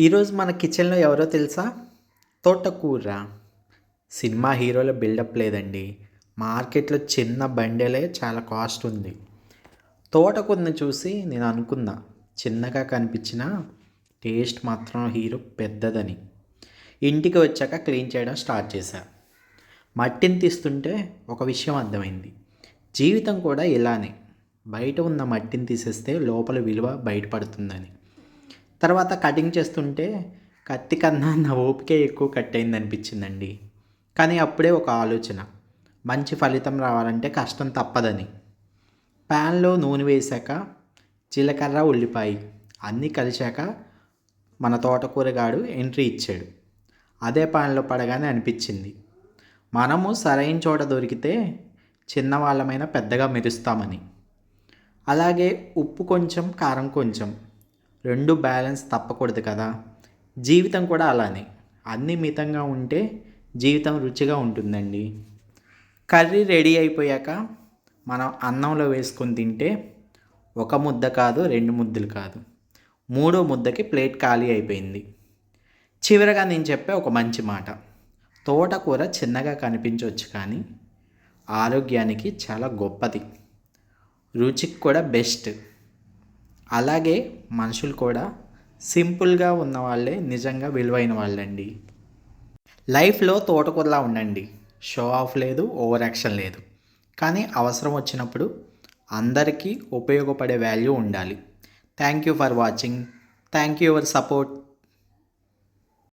ఈరోజు మన కిచెన్లో ఎవరో తెలుసా? తోటకూర. సినిమా హీరోల బిల్డప్ లేదండి. మార్కెట్లో చిన్న బండెలే చాలా కాస్ట్ ఉంది. తోటకూరని చూసి నేను అనుకున్నా చిన్నగా కనిపించిన టేస్ట్ మాత్రం హీరో పెద్దదని. ఇంటికి వచ్చాక క్లీన్ చేయడం స్టార్ట్ చేశా. మట్టిని తీస్తుంటే ఒక విషయం అర్థమైంది. జీవితం కూడా ఇలానే. బయట ఉన్న మట్టిని తీసేస్తే లోపల విలువ బయటపడుతుందని. తర్వాత కటింగ్ చేస్తుంటే కత్తి కన్నా నా ఓపికే ఎక్కువ కట్ అయింది అనిపించిందండి కానీ అప్పుడే ఒక ఆలోచన. మంచి ఫలితం రావాలంటే కష్టం తప్పదని. ప్యాన్లో నూనె వేశాక జీలకర్ర ఉల్లిపాయ అన్నీ కలిశాక మన తోటకూరగాడు ఎంట్రీ ఇచ్చాడు. అదే ప్యాన్లో పడగానే అనిపించింది. మనము సరైన చోట దొరికితే చిన్నవాళ్ళమైన పెద్దగా మెరుస్తామని. అలాగే ఉప్పు కొంచెం కారం కొంచెం రెండు బ్యాలెన్స్ తప్పకూడదు కదా. జీవితం కూడా అలానే. అన్నీ మితంగా ఉంటే జీవితం రుచిగా ఉంటుందండి. కర్రీ రెడీ అయిపోయాక మనం అన్నంలో వేసుకొని తింటే ఒక ముద్ద కాదు రెండు ముద్దలు కాదు. మూడో ముద్దకి ప్లేట్ ఖాళీ అయిపోయింది. చివరగా నేను చెప్పే ఒక మంచి మాట. తోటకూర చిన్నగా కనిపించవచ్చు కానీ ఆరోగ్యానికి చాలా గొప్పది. రుచికి కూడా బెస్ట్. అలాగే మనుషులు కూడా సింపుల్గా ఉన్న వాళ్ళే నిజంగా విలువైన వాళ్ళండి. లైఫ్లో తోటకూరలా ఉండండి. షో ఆఫ్ లేదు ఓవర్ యాక్షన్ లేదు. కానీ అవసరం వచ్చినప్పుడు అందరికీ ఉపయోగపడే వాల్యూ ఉండాలి. Thank you for watching. Thank you your support.